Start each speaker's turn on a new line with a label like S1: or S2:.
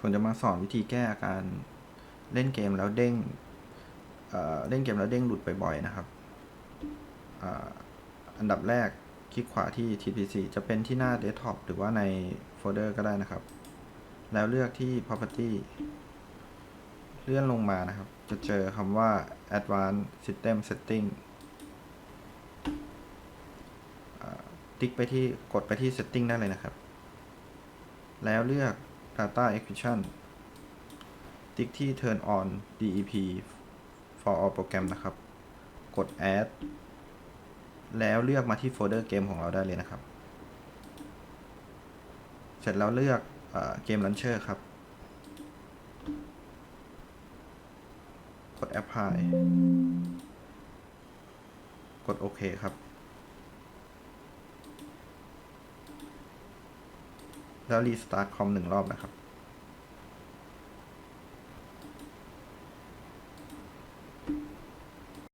S1: ผมจะมาสอนวิธีแก้อาการเล่นเกมแล้วเด้งเเล่นเกมแล้วเด้งหลุดบ่อยๆนะครับออันดับแรกคลิกขวาที่ TPC จะเป็นที่หน้า Desktop หรือว่าในโฟลเดอร์ก็ได้นะครับ แล้วเลือกที่ Property เลื่อนลงมานะครับ จะเจอคำว่า Advanced System Setting ติ๊กไปที่กดไปที่ Setting ได้เลยนะครับ แล้วเลือก Data Acquisition ติ๊กที่ Turn on DEP for all program นะครับ กด Add แล้วเลือกมาที่โฟลเดอร์เกมของเราได้เลยนะครับ เสร็จแล้วเลือกเกม Launcher ครับ กด Apply กดโอเคครับ แล้วรีสตาร์ทคอมหนึ่งรอบนะครับ